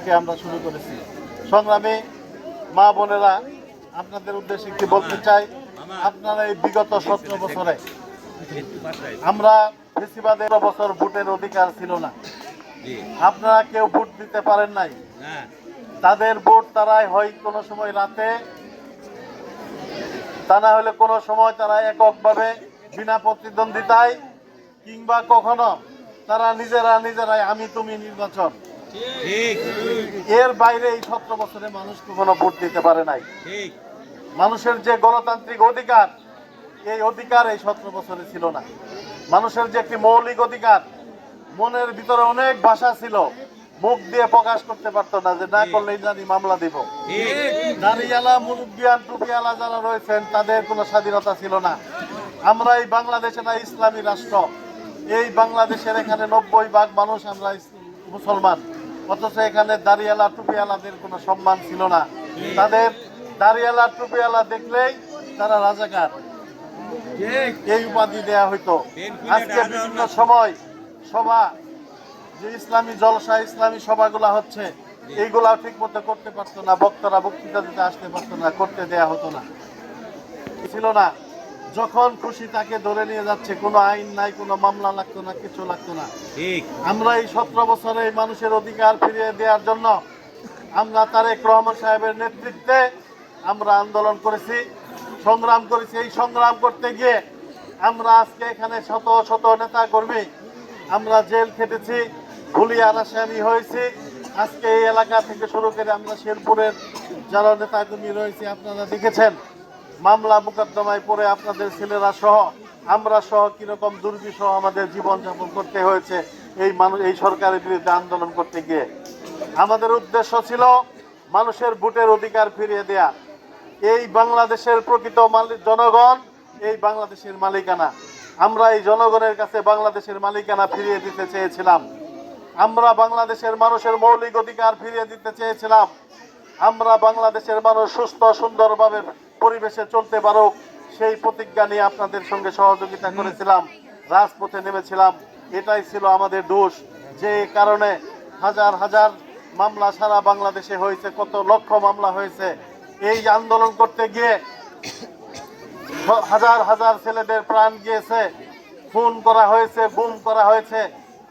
থেকে আমরা শুরু করেছি। সংগ্রামী মা বোনেরা আপনাদের উদ্দেশ্যে একটি বলতে চাই আপনারা এই বিগত সতেরো বছরে আমরা বেশিবাদের বছর ভোটের অধিকার ছিল না। আপনারা কেউ ভোট দিতে পারেন নাই। তাদের ভোট তারাই হয় কোনো সময় রাতে তা না হলে কোনো সময় তারা এককভাবে বিনা প্রতিদ্বন্দ্বিতায় কিংবা কখনো তারা নিজেরা নিজেরাই আমি তুমি নির্বাচন। এর বাইরে এই সতেরো বছরে মানুষ কখনো ভোট দিতে পারে নাই। মানুষের যে গণতান্ত্রিক অধিকার এই অধিকার এই সতেরো বছরে ছিল না। মানুষের যে একটি মৌলিক অধিকার মনের ভিতরে অনেক ভাষা ছিল মুখ দিয়ে প্রকাশ করতে পারতো না যে না করলেই জানি মামলা দিব। দাঁড়িয়ালা মুরব্বিয়ান টুপিয়ালা যারা রয়েছেন তাদের কোনো স্বাধীনতা ছিল না। আমরা এই বাংলাদেশে না ইসলামী রাষ্ট্র। এই বাংলাদেশের এখানে নব্বই ভাগ মানুষ আমরা মুসলমান। অথচ এখানে দাঁড়িয়ালা টুপিয়ালাদের কোনো সম্মান ছিল না। তাদের দাঁড়িয়ালা টুপিয়ালা দেখলেই তারা রাজাকার। এই উপাধি দেয়া হইতো। আজকে বিভিন্ন সময় সভা, যে ইসলামী জলসা, ইসলামী সভাগুলা হচ্ছে এইগুলা ঠিক মতো করতে পারতো না, বক্তারা বক্তৃতা দিতে আসতে পারতো না, করতে দেয়া হতো না। ছিল না। যখন খুশি তাকে ধরে নিয়ে যাচ্ছে কোনো আইন নাই কোনো মামলা লাগতো না কিছু লাগতো না। ঠিক। আমরা এই সতেরো বছরে এই মানুষের অধিকার ফিরিয়ে দেওয়ার জন্য আমরা তারেক রহমান সাহেবের নেতৃত্বে আমরা আন্দোলন করেছি সংগ্রাম করেছি। এই সংগ্রাম করতে গিয়ে আমরা আজকে এখানে শত শত নেতা কর্মী আমরা জেল খেটেছি ভুলিয়ার আসামি হয়েছি। আজকে এই এলাকা থেকে শুরু করে আমরা শেরপুরের যারা নেতা কর্মী রয়েছে আপনারা দেখেছেন। মামলা মোকদ্দমায় পড়ে আপনাদের ছেলেরা সহ, আমরা সহ কীরকম দুর্বিষহ আমাদের জীবনযাপন করতে হয়েছে, এই মানুষ, এই সরকারের বিরুদ্ধে আন্দোলন করতে গিয়ে। আমাদের উদ্দেশ্য ছিল মানুষের ভোটের অধিকার ফিরিয়ে দেয়া। এই বাংলাদেশের প্রকৃত মালিক জনগণ এই বাংলাদেশের মালিকানা। আমরা এই জনগণের কাছে বাংলাদেশের মালিকানা ফিরিয়ে দিতে চেয়েছিলাম। আমরা বাংলাদেশের মানুষের মৌলিক অধিকার ফিরিয়ে দিতে চেয়েছিলাম। আমরা বাংলাদেশের মানুষ সুস্থ, সুন্দরভাবে পরিবেশে চলতে পারুক সেই প্রতিজ্ঞা নিয়ে আপনাদের সঙ্গে সহযোগিতা করেছিলাম রাজপথে নেমেছিলাম এটাই ছিল আমাদের দোষ। যে কারণে হাজার হাজার মামলা সারা বাংলাদেশে হয়েছে কত লক্ষ মামলা হয়েছে এই আন্দোলন করতে গিয়ে হাজার হাজার ছেলেদের প্রাণ গিয়েছে খুন করা হয়েছে গুম করা হয়েছে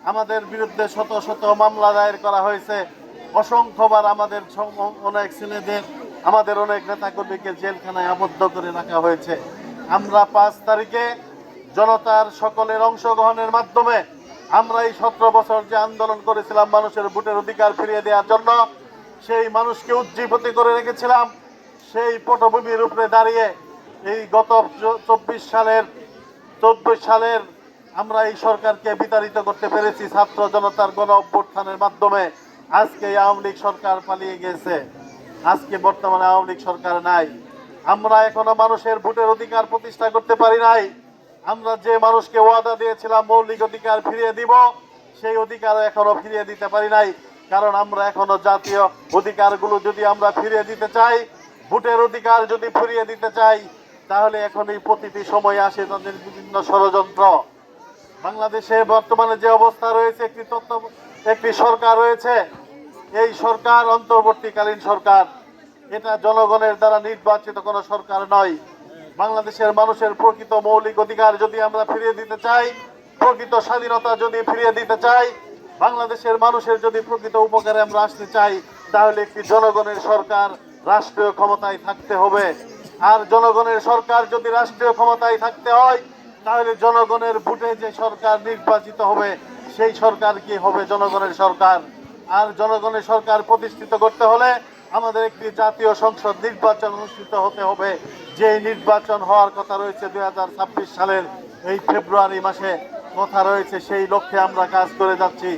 আমাদের বিরুদ্ধে শত শত মামলা দায়ের করা হয়েছে অসংখ্যবার আমাদের অনেক ছেলেদের আমাদের অনেক নেতাকর্মীকে জেলখানায় আবদ্ধ করে রাখা হয়েছে। আমরা পাঁচ তারিখে জনতার সকলের অংশগ্রহণের মাধ্যমে আমরা এই সতেরো বছর যে আন্দোলন করেছিলাম মানুষের ভোটের অধিকার ফিরিয়ে দেওয়ার জন্য, সেই মানুষকে উজ্জীবিত করে রেখেছিলাম। সেই পটভূমির উপরে দাঁড়িয়ে এই গত চব্বিশ সালের চব্বিশ সালের আমরা এই সরকারকে বিতাড়িত করতে পেরেছি ছাত্র জনতার গণ অভ্যুত্থানের মাধ্যমে। আজকে আওয়ামী লীগ সরকার পালিয়ে গেছে। আজকে বর্তমানে আওয়ামী লীগ সরকার নাই। আমরা এখনও মানুষের ভোটের অধিকার প্রতিষ্ঠা করতে পারি নাই। আমরা যে মানুষকে ওয়াদা দিয়েছিলাম, মৌলিক অধিকার ফিরিয়ে দিব, সেই অধিকার এখনও ফিরিয়ে দিতে পারি নাই। কারণ আমরা এখনও জাতীয় অধিকারগুলো যদি আমরা ফিরিয়ে দিতে চাই, ভোটের অধিকার যদি ফিরিয়ে দিতে চাই, তাহলে এখন এই প্রতিটি সময় আসে তাদের বিভিন্ন ষড়যন্ত্র। বাংলাদেশে বর্তমানে যে অবস্থা রয়েছে, একটি তত্ত্ব একটি সরকার রয়েছে এই সরকার, অন্তর্বর্তীকালীন সরকার, এটা জনগণের দ্বারা নির্বাচিত কোনো সরকার নয়। বাংলাদেশের মানুষের প্রকৃত মৌলিক অধিকার যদি আমরা ফিরিয়ে দিতে চাই, প্রকৃত স্বাধীনতা যদি ফিরিয়ে দিতে চাই, বাংলাদেশের মানুষের যদি প্রকৃত উপকারে আমরা আসতে চাই, তাহলে একটি জনগণের সরকার রাষ্ট্রীয় ক্ষমতায় থাকতে হবে। আর জনগণের সরকার যদি রাষ্ট্রীয় ক্ষমতায় থাকতে হয়, তাহলে জনগণের ভোটে যে সরকার নির্বাচিত হবে, সেই সরকার কি হবে? জনগণের সরকার। আর জনগণের সরকার প্রতিষ্ঠিত করতে হলে আমাদের একটি জাতীয় সংসদ নির্বাচন অনুষ্ঠিত হতে হবে। যে নির্বাচন হওয়ার কথা রয়েছে দুই হাজার ছাব্বিশ সালের এই ফেব্রুয়ারি মাসে কথা রয়েছে, সেই লক্ষ্যে আমরা কাজ করে যাচ্ছি।